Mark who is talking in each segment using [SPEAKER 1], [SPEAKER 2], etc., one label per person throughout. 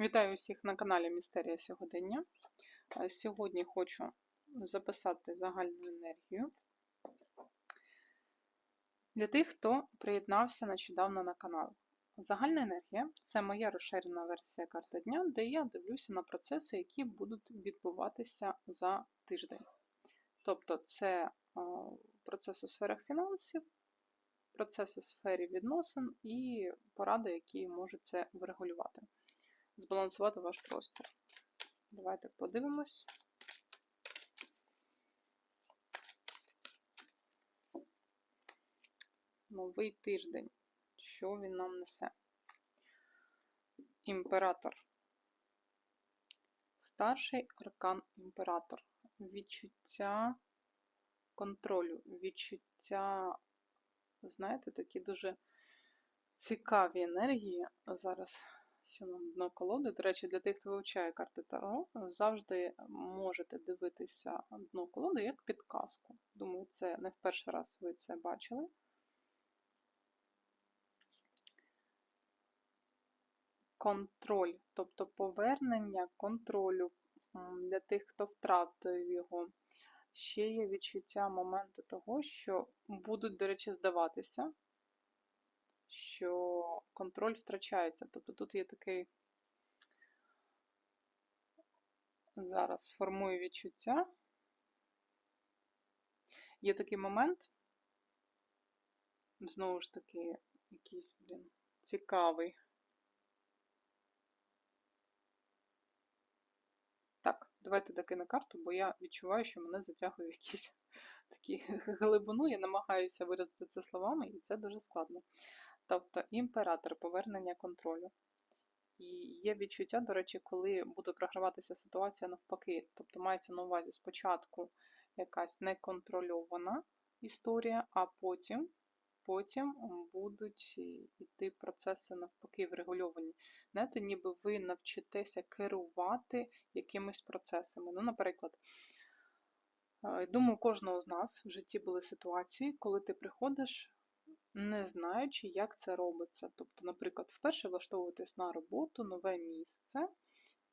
[SPEAKER 1] Вітаю усіх на каналі Містерія Сьогодення. Е, Сьогодні хочу записати загальну енергію для тих, хто приєднався нещодавно на канал. Загальна енергія це моя розширена версія карти дня, де я дивлюся на процеси, які будуть відбуватися за тиждень. Тобто, це е, процеси у сферах фінансів, процеси в сфері відносин і поради, які можуть це врегулювати збалансувати ваш простір. Давайте подивимось. Новий тиждень. Що він нам несе? Імператор. Старший аркан імператор. Відчуття контролю, відчуття, знаєте, такі дуже цікаві енергії. Зараз нам дно колоди. До речі, для тих, хто вивчає карти Таро, завжди можете дивитися дно колоди як підказку. Думаю, це не в перший раз ви це бачили. Контроль, тобто повернення контролю для тих, хто втратив його. Ще є відчуття моменту того, що будуть, до речі, здаватися що контроль втрачається. Тобто тут є такий. Зараз сформую відчуття. Є такий момент, знову ж таки, якийсь, блін, цікавий. Так, давайте таки на карту, бо я відчуваю, що мене затягує якісь такі глибину. Я намагаюся виразити це словами, і це дуже складно. Тобто імператор повернення контролю. І є відчуття, до речі, коли буде програватися ситуація навпаки. Тобто мається на увазі спочатку якась неконтрольована історія, а потім потім будуть йти процеси навпаки врегульовані. Знаєте, ніби ви навчитеся керувати якимись процесами. Ну, наприклад, е, думаю, кожного з нас в житті були ситуації, коли ти приходиш не знаючи, як це робиться. Тобто, наприклад, вперше влаштовуєтесь на роботу, нове місце,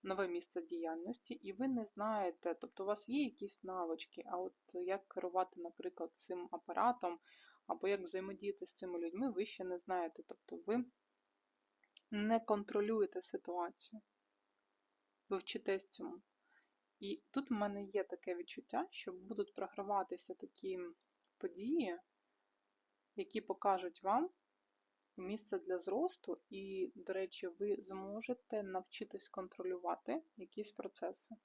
[SPEAKER 1] нове місце діяльності, і ви не знаєте, тобто у вас є якісь навички, а от як керувати, наприклад, цим апаратом, або як взаємодіяти з цими людьми, ви ще не знаєте. Тобто ви не контролюєте ситуацію. Ви вчитесь цьому. І тут в мене є таке відчуття, що будуть програватися такі події, які покажуть вам місце для зросту, і, до речі, ви зможете навчитись контролювати якісь процеси.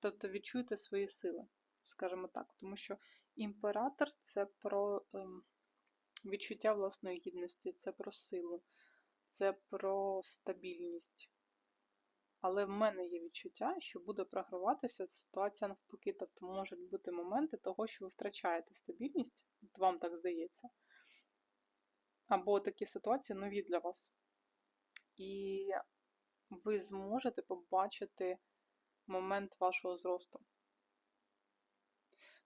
[SPEAKER 1] Тобто відчуйте свої сили, скажімо так, тому що імператор це про ем, відчуття власної гідності, це про силу, це про стабільність. Але в мене є відчуття, що буде програватися ситуація навпаки. Тобто можуть бути моменти того, що ви втрачаєте стабільність, вам так здається. Або такі ситуації нові для вас. І ви зможете побачити момент вашого зросту.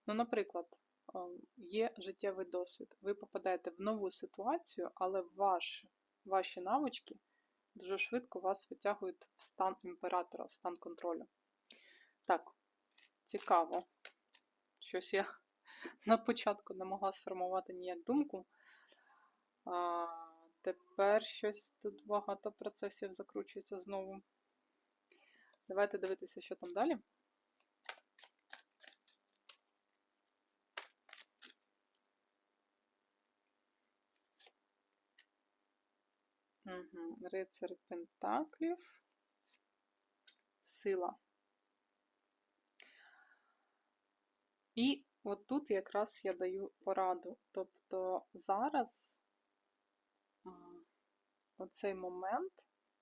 [SPEAKER 1] Ну, наприклад, ем, є життєвий досвід. Ви попадаєте в нову ситуацію, але ваш, ваші навички дуже швидко вас витягують в стан імператора, в стан контролю. Так, цікаво. Щось я на початку не могла сформувати ніяк думку. А, Тепер щось тут багато процесів закручується знову. Давайте дивитися, що там далі. Угу. Рицар Пентаклів. Сила. І от тут якраз я даю пораду. Тобто зараз оцей момент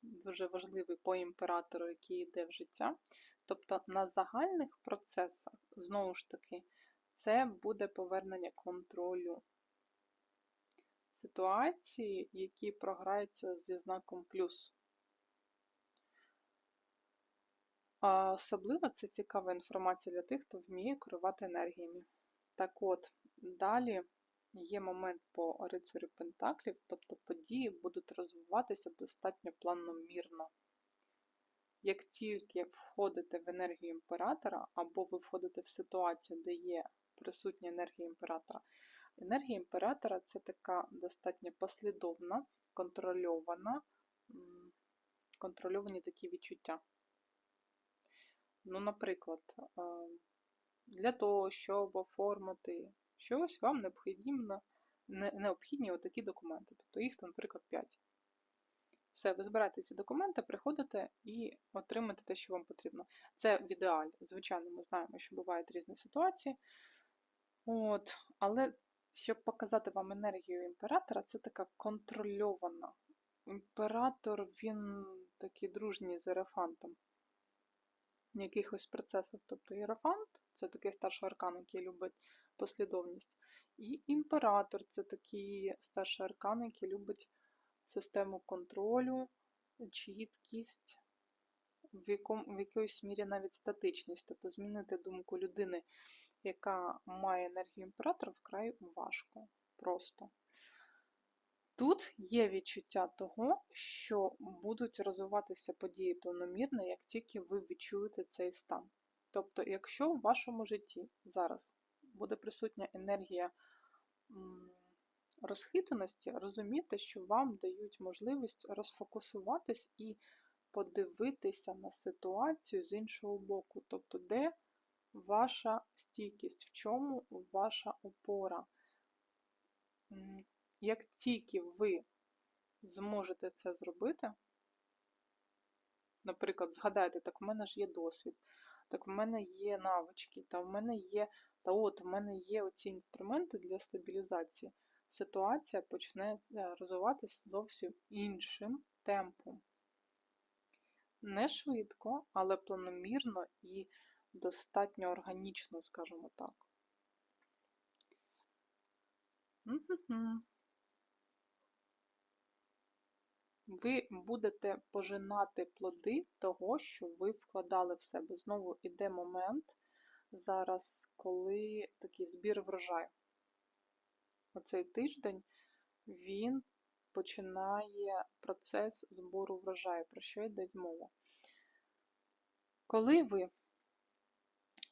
[SPEAKER 1] дуже важливий по імператору, який йде в життя. Тобто на загальних процесах, знову ж таки, це буде повернення контролю ситуації, які програються зі знаком плюс. Особливо це цікава інформація для тих, хто вміє керувати енергіями. Так от, далі є момент по рицарю Пентаклів, тобто події будуть розвиватися достатньо планомірно. Як тільки входите в енергію імператора, або ви входите в ситуацію, де є присутня енергія імператора, енергія імператора це така достатньо послідовна, контрольована, контрольовані такі відчуття. Ну, наприклад, е, для того, щоб оформити щось, вам необхідно, необхідні отакі документи. Тобто їх, наприклад, 5. Все, ви збираєте ці документи, приходите і отримаєте те, що вам потрібно. Це в ідеалі. Звичайно, ми знаємо, що бувають різні ситуації. От, але щоб показати вам енергію імператора, це така контрольована. Імператор, він такий дружній з ерафантом якихось процесах. Тобто Єрофант це такий старший аркан, який любить послідовність. І імператор це такий старший аркан, який любить систему контролю, чіткість, в, якому, в якоїсь мірі навіть статичність. Тобто змінити думку людини, яка має енергію імператора, вкрай важко. Просто. Тут є відчуття того, що будуть розвиватися події планомірно, як тільки ви відчуєте цей стан. Тобто, якщо в вашому житті зараз буде присутня енергія розхитаності, розумійте, що вам дають можливість розфокусуватись і подивитися на ситуацію з іншого боку. Тобто, де ваша стійкість, в чому ваша опора. Як тільки ви зможете це зробити, наприклад, згадайте, так в мене ж є досвід, так в мене є навички, та в мене є, та от в мене є оці інструменти для стабілізації, ситуація почне е, розвиватися зовсім іншим темпом. Не швидко, але планомірно і достатньо органічно, скажімо так. Ви будете пожинати плоди того, що ви вкладали в себе. Знову іде момент зараз, коли такий збір врожаю. Оцей тиждень він починає процес збору врожаю. Про що йде мова? Коли ви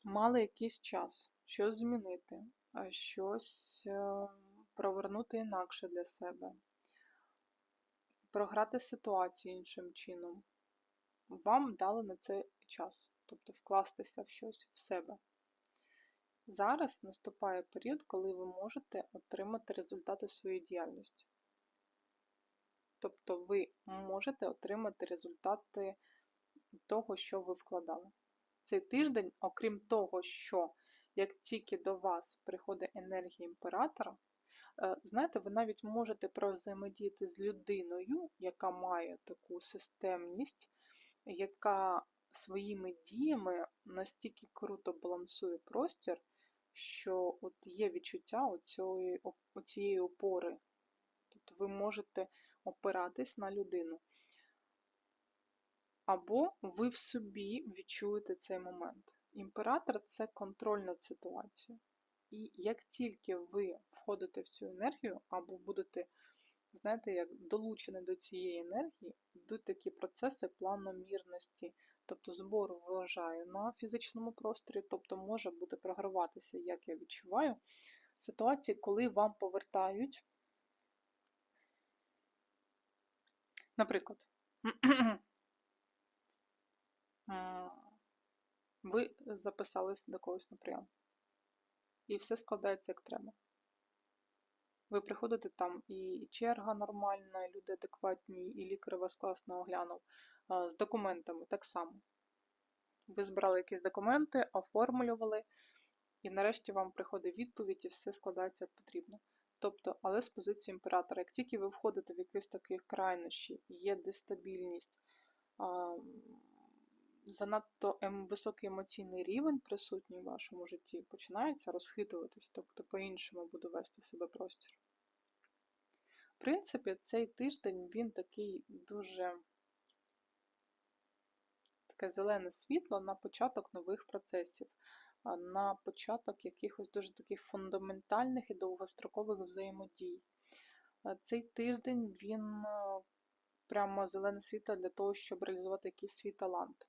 [SPEAKER 1] мали якийсь час щось змінити, щось е, провернути інакше для себе, програти ситуацію іншим чином, вам дали на це час, тобто вкластися в щось в себе. Зараз наступає період, коли ви можете отримати результати своєї діяльності. Тобто ви можете отримати результати того, що ви вкладали. Цей тиждень, окрім того, що як тільки до вас приходить енергія імператора, е, знаєте, ви навіть можете провзаємодіяти з людиною, яка має таку системність, яка своїми діями настільки круто балансує простір, що от є відчуття оцієї, оцієї опори. Тобто ви можете опиратись на людину. Або ви в собі відчуєте цей момент. Імператор це контроль над ситуацією. І як тільки ви входите в цю енергію, або будете, знаєте, як долучені до цієї енергії, йдуть такі процеси планомірності, тобто збору врожаю на фізичному просторі, тобто може бути програватися, як я відчуваю, ситуації, коли вам повертають, наприклад, ви записались до когось на прийом. І все складається як треба. Ви приходите там і черга нормальна, і люди адекватні, і лікар вас класно оглянув. З документами так само. Ви збирали якісь документи, оформлювали, і нарешті вам приходить відповідь, і все складається як потрібно. Тобто, але з позиції імператора, як тільки ви входите в якісь такі крайнощі, є дестабільність, занадто ем, високий емоційний рівень присутній в вашому житті, починається розхитуватись, тобто по-іншому буде вести себе простір. В принципі, цей тиждень він такий дуже таке зелене світло на початок нових процесів. на початок якихось дуже таких фундаментальних і довгострокових взаємодій. Цей тиждень він е, прямо зелене світло для того, щоб реалізувати якийсь свій талант,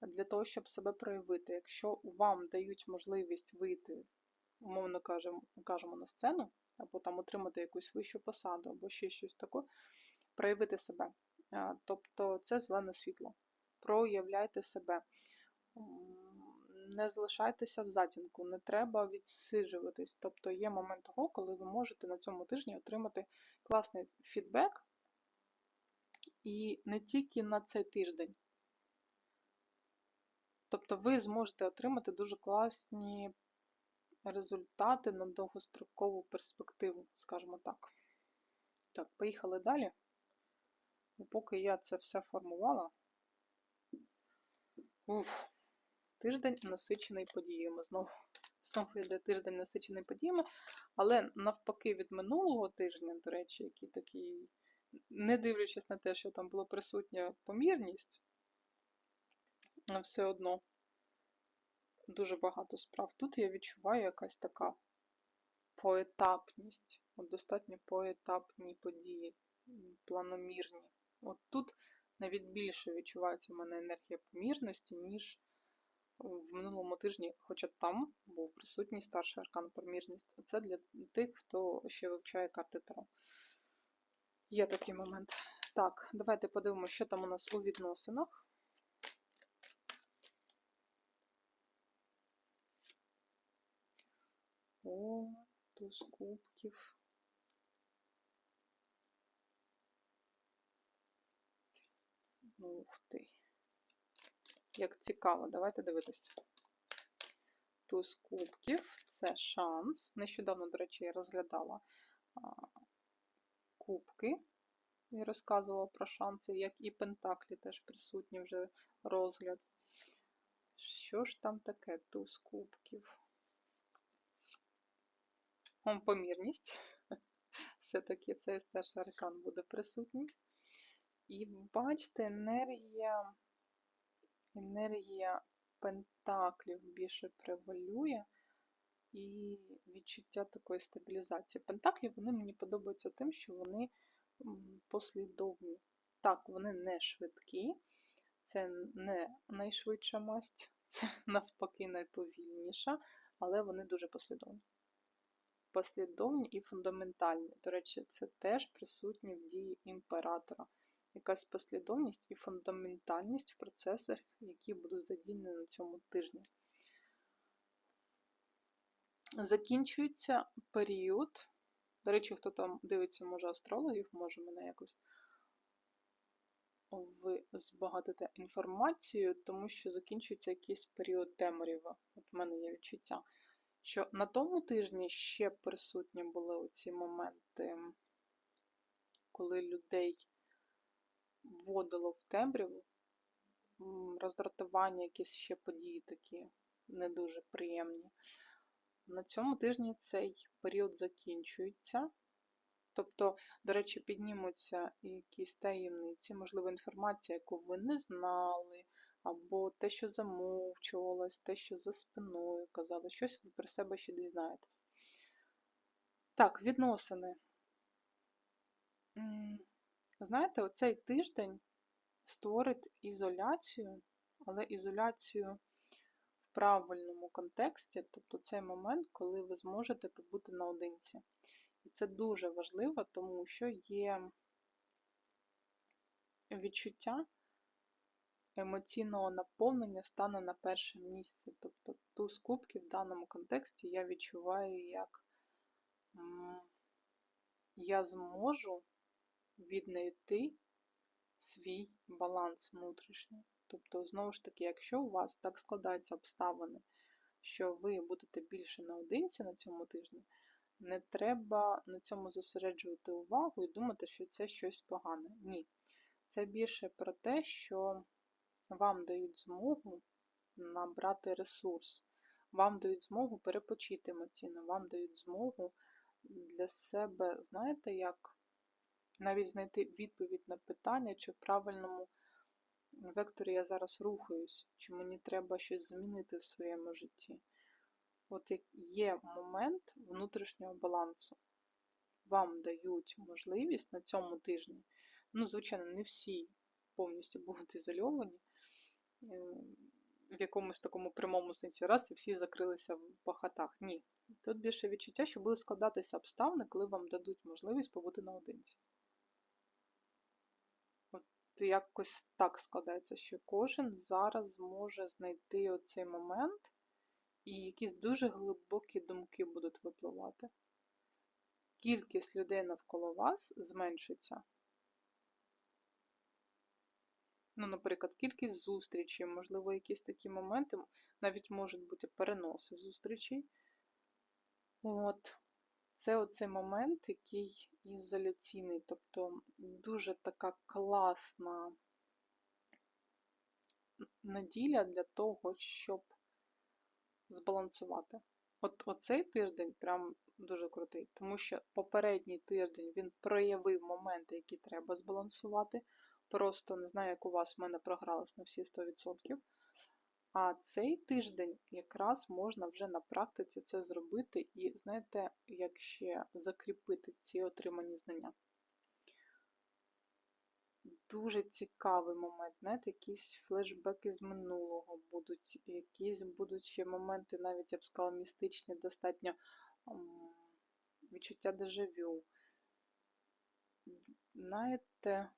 [SPEAKER 1] для того, щоб себе проявити. Якщо вам дають можливість вийти, умовно кажемо, кажемо на сцену, або там отримати якусь вищу посаду, або ще щось таке, проявити себе. Тобто це зелене світло. Проявляйте себе. Не залишайтеся в затінку, не треба відсиджуватись. Тобто є момент того, коли ви можете на цьому тижні отримати класний фідбек, і не тільки на цей тиждень. Тобто ви зможете отримати дуже класні результати на довгострокову перспективу, скажімо так. Так, поїхали далі. І поки я це все формувала. Уф, тиждень насичений подіями. Знову, знову йде тиждень насичений подіями, але навпаки від минулого тижня, до речі, який такий, не дивлячись на те, що там була присутня помірність, а все одно дуже багато справ. Тут я відчуваю якась така поетапність, от достатньо поетапні події, планомірні. От тут навіть більше відчувається в мене енергія помірності, ніж в минулому тижні, хоча там був присутній старший аркан помірність. А це для тих, хто ще вивчає карти Таро. Є такий момент. Так, давайте подивимося, що там у нас у відносинах. О, туз кубків. Ух ти. Як цікаво, давайте дивитися. Туз кубків це шанс. Нещодавно, до речі, я розглядала а, кубки і розказувала про шанси, як і Пентаклі теж присутні вже розгляд. Що ж там таке туз кубків? Помірність. Все-таки цей старший аркан буде присутній. І бачите, енергія, енергія пентаклів більше превалює і відчуття такої стабілізації. Пентаклі вони мені подобаються тим, що вони послідовні. Так, вони не швидкі, це не найшвидша масть, це навпаки найповільніша, але вони дуже послідовні. Послідовні і фундаментальні. До речі, це теж присутні в дії імператора якась послідовність і фундаментальність в процесах, які будуть задіяні на цьому тижні. Закінчується період. До речі, хто там дивиться, може, астрологів, може мене якось ви збагатите інформацію, тому що закінчується якийсь період темрява. От в мене є відчуття, що на тому тижні ще присутні були оці моменти, коли людей вводило в темряву, роздратування, якісь ще події такі не дуже приємні. На цьому тижні цей період закінчується. Тобто, до речі, піднімуться якісь таємниці, можливо, інформація, яку ви не знали, або те, що замовчувалось, те, що за спиною казали, щось ви про себе ще дізнаєтесь. Так, відносини. Знаєте, оцей тиждень створить ізоляцію, але ізоляцію в правильному контексті, тобто цей момент, коли ви зможете побути наодинці. І це дуже важливо, тому що є відчуття емоційного наповнення стане на перше місце. Тобто ту кубків в даному контексті я відчуваю, як я зможу віднайти свій баланс внутрішній. Тобто, знову ж таки, якщо у вас так складаються обставини, що ви будете більше наодинці на цьому тижні, не треба на цьому зосереджувати увагу і думати, що це щось погане. Ні. Це більше про те, що вам дають змогу набрати ресурс, вам дають змогу перепочити емоційно, вам дають змогу для себе, знаєте, як навіть знайти відповідь на питання, чи в правильному векторі я зараз рухаюсь, чи мені треба щось змінити в своєму житті. От як є момент внутрішнього балансу. Вам дають можливість на цьому тижні, ну, звичайно, не всі повністю будуть ізольовані, в якомусь такому прямому сенсі раз і всі закрилися в пахатах. Ні. Тут більше відчуття, що будуть складатися обставини, коли вам дадуть можливість побути наодинці. От якось так складається, що кожен зараз зможе знайти оцей момент, і якісь дуже глибокі думки будуть випливати. Кількість людей навколо вас зменшиться. Ну, наприклад, кількість зустрічей, можливо, якісь такі моменти, навіть можуть бути переноси зустрічей. От. Це оцей момент, який ізоляційний, тобто дуже така класна неділя для того, щоб збалансувати. От оцей тиждень прям дуже крутий, тому що попередній тиждень він проявив моменти, які треба збалансувати. Просто не знаю, як у вас в мене програлось на всі 100%. А цей тиждень якраз можна вже на практиці це зробити і, знаєте, як ще закріпити ці отримані знання. Дуже цікавий момент, знаєте, якісь флешбеки з минулого будуть, якісь будуть ще моменти, навіть я б сказала, містичні, достатньо відчуття дежавю. Знаєте,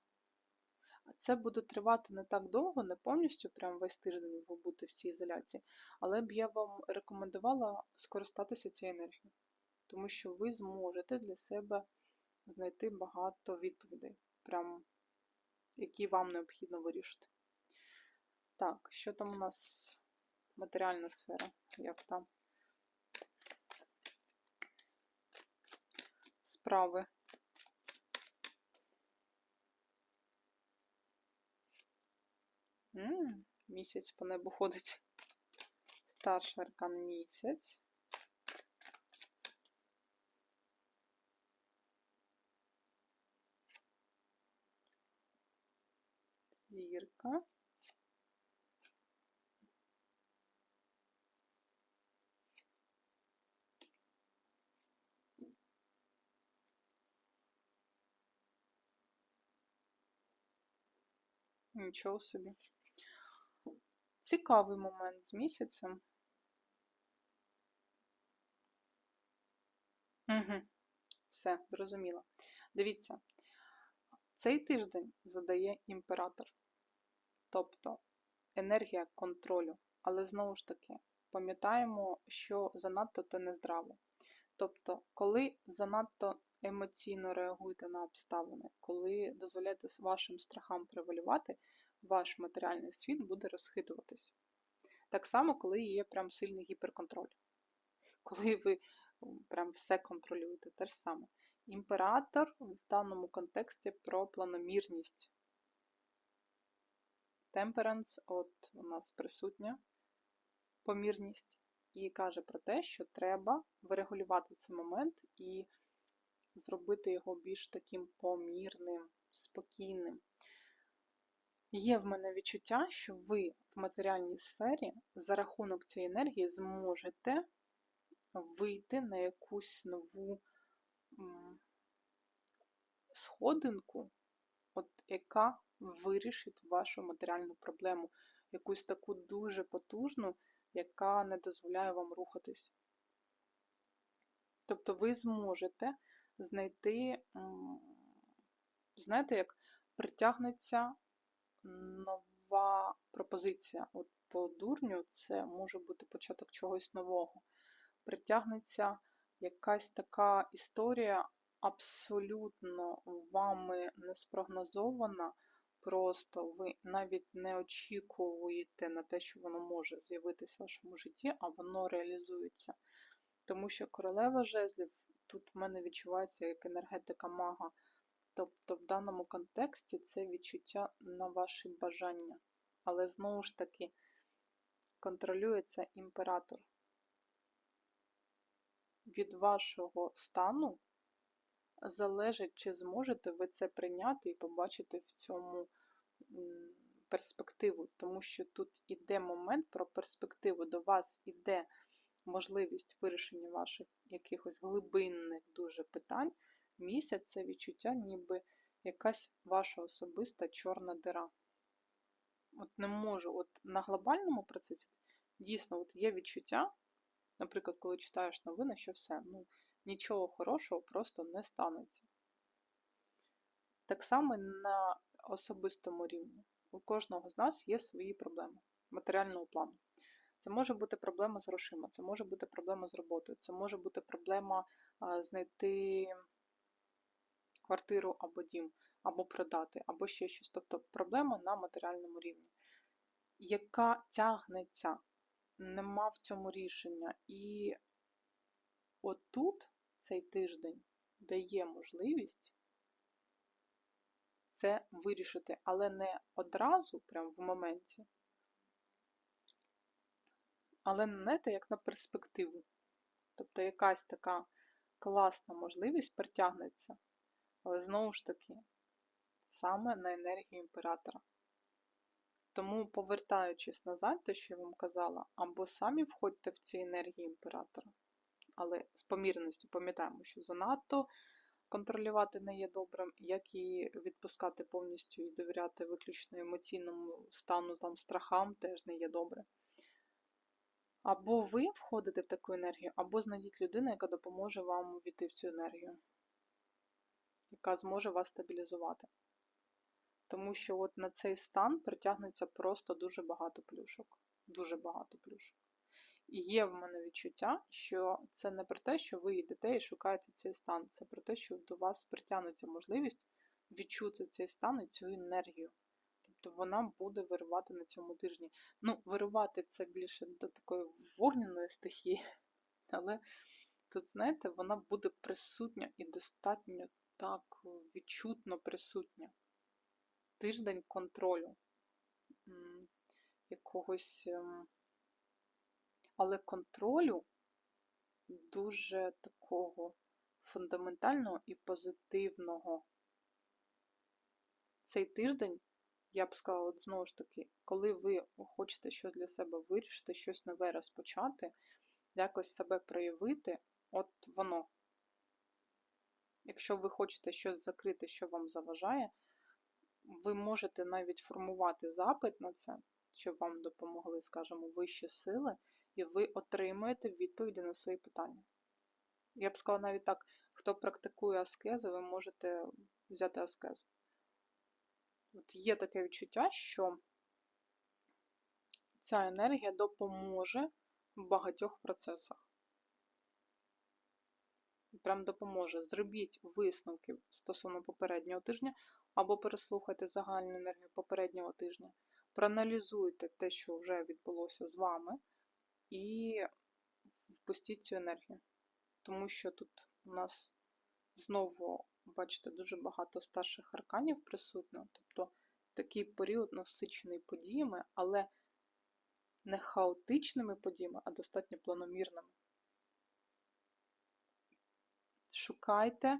[SPEAKER 1] це буде тривати не так довго, не повністю прям весь тиждень ви будете в цій ізоляції, але б я вам рекомендувала скористатися цією енергією, тому що ви зможете для себе знайти багато відповідей, прям, які вам необхідно вирішити. Так, що там у нас матеріальна сфера, як там? Справи. М, Місяць по небу ходить. Старший аркан місяць. Зірка. Нічого собі. Цікавий момент з місяцем. Угу. Все, зрозуміло. Дивіться, цей тиждень задає імператор, тобто енергія контролю. Але знову ж таки, пам'ятаємо, що занадто це нездраво. Тобто, коли занадто емоційно реагуєте на обставини, коли дозволяєте вашим страхам превалювати, ваш матеріальний світ буде розхитуватись. Так само, коли є прям сильний гіперконтроль. Коли ви прям все контролюєте, те ж саме. Імператор в даному контексті про планомірність. Темперанс, от у нас присутня помірність, і каже про те, що треба вирегулювати цей момент і зробити його більш таким помірним, спокійним. Є в мене відчуття, що ви в матеріальній сфері за рахунок цієї енергії зможете вийти на якусь нову сходинку, от яка вирішить вашу матеріальну проблему, якусь таку дуже потужну, яка не дозволяє вам рухатись. Тобто ви зможете знайти, знаєте, як притягнеться нова пропозиція. От по дурню це може бути початок чогось нового. Притягнеться якась така історія абсолютно вами не спрогнозована. Просто ви навіть не очікуєте на те, що воно може з'явитися в вашому житті, а воно реалізується. Тому що королева жезлів тут в мене відчувається як енергетика мага. Тобто в даному контексті це відчуття на ваші бажання. Але знову ж таки контролюється імператор. Від вашого стану залежить, чи зможете ви це прийняти і побачити в цьому перспективу, тому що тут іде момент про перспективу. До вас іде можливість вирішення ваших якихось глибинних дуже питань. Місяць це відчуття, ніби якась ваша особиста чорна дира. От не можу, от на глобальному процесі дійсно от є відчуття, наприклад, коли читаєш новини, що все, ну, нічого хорошого просто не станеться. Так само на особистому рівні. У кожного з нас є свої проблеми матеріального плану. Це може бути проблема з грошима, це може бути проблема з роботою, це може бути проблема знайти квартиру або дім, або продати, або ще щось. Тобто проблема на матеріальному рівні, яка тягнеться, нема в цьому рішення. І отут цей тиждень дає можливість це вирішити, але не одразу, прямо в моменті, але не знаєте, як на перспективу. Тобто якась така класна можливість притягнеться, але знову ж таки, саме на енергію імператора. Тому, повертаючись назад, те, що я вам казала, або самі входьте в ці енергії імператора, але з помірністю пам'ятаємо, що занадто контролювати не є добрим, як і відпускати повністю і довіряти виключно емоційному стану, там, страхам теж не є добре. Або ви входите в таку енергію, або знайдіть людину, яка допоможе вам увійти в цю енергію, яка зможе вас стабілізувати. Тому що от на цей стан притягнеться просто дуже багато плюшок. Дуже багато плюшок. І є в мене відчуття, що це не про те, що ви йдете і шукаєте цей стан, це про те, що до вас притягнеться можливість відчути цей стан і цю енергію. Тобто вона буде вирувати на цьому тижні. Ну, вирувати це більше до такої вогняної стихії, але тут, знаєте, вона буде присутня і достатньо так відчутно присутня. Тиждень контролю якогось. Ем, але контролю дуже такого фундаментального і позитивного. Цей тиждень, я б сказала, от знову ж таки, коли ви хочете щось для себе вирішити, щось нове розпочати, якось себе проявити, от воно. Якщо ви хочете щось закрити, що вам заважає, ви можете навіть формувати запит на це, щоб вам допомогли, скажімо, вищі сили і ви отримуєте відповіді на свої питання. Я б сказала навіть так, хто практикує аскезу, ви можете взяти аскезу. От Є таке відчуття, що ця енергія допоможе в багатьох процесах. Прям допоможе. Зробіть висновки стосовно попереднього тижня, або переслухайте загальну енергію попереднього тижня. Проаналізуйте те, що вже відбулося з вами і впустіть цю енергію. Тому що тут у нас знову, бачите, дуже багато старших арканів присутньо. Тобто такий період насичений подіями, але не хаотичними подіями, а достатньо планомірними. Шукайте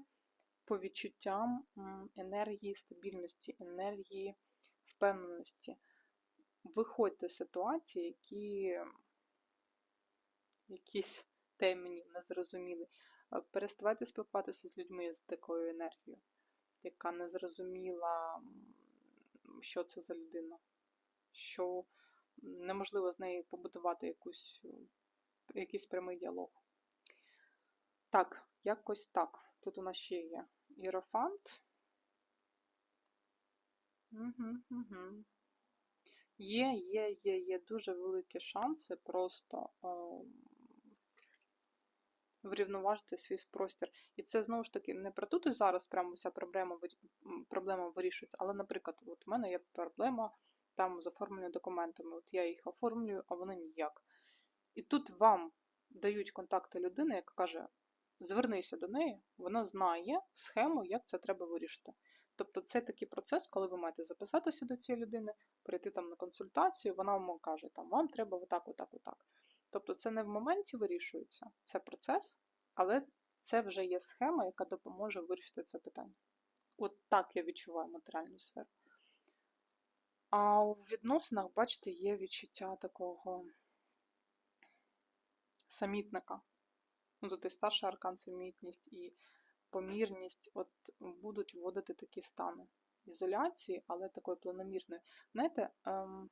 [SPEAKER 1] по відчуттям енергії стабільності, енергії впевненості. Виходьте з ситуації, які якісь темні, незрозумілі. Переставайте спілкуватися з людьми з такою енергією, яка не зрозуміла, що це за людина, що неможливо з нею побудувати якусь, якийсь прямий діалог. Так, якось так. Тут у нас ще є іерофант. Угу, угу. Є, є, є, є дуже великі шанси просто врівноважити свій простір. І це знову ж таки не про тут і зараз прямо вся проблема проблема вирішується. Але, наприклад, от у мене є проблема там з оформленням документами. От я їх оформлюю, а вони ніяк. І тут вам дають контакти людини, яка каже: звернися до неї, вона знає схему, як це треба вирішити. Тобто це такий процес, коли ви маєте записатися до цієї людини, прийти там на консультацію, вона вам каже, там, вам треба отак, отак, отак. Тобто це не в моменті вирішується, це процес, але це вже є схема, яка допоможе вирішити це питання. От так я відчуваю матеріальну сферу. А у відносинах, бачите, є відчуття такого самітника. Ну, тут і старший аркан самітність, і помірність от будуть вводити такі стани ізоляції, але такої планомірної. Знаєте, ем,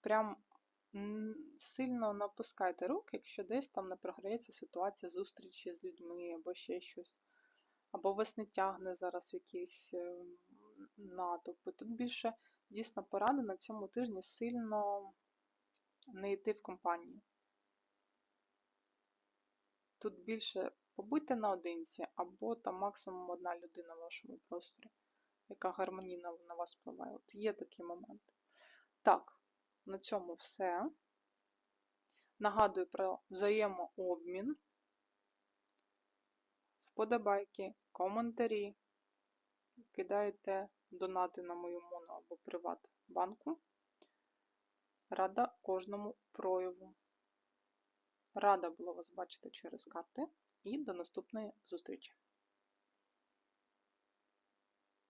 [SPEAKER 1] прям сильно напускайте руки, якщо десь там не програється ситуація зустрічі з людьми або ще щось. Або вас не тягне зараз якісь ем, натовпи. Тут більше дійсно порада на цьому тижні сильно не йти в компанію. Тут більше побудьте наодинці, або там максимум одна людина в вашому просторі, яка гармонійно на вас впливає. От є такі моменти. Так, на цьому все. Нагадую про взаємообмін, вподобайки, коментарі. Кидайте донати на мою моно або приват банку. Рада кожному прояву. Рада була вас бачити через карти і до наступної зустрічі!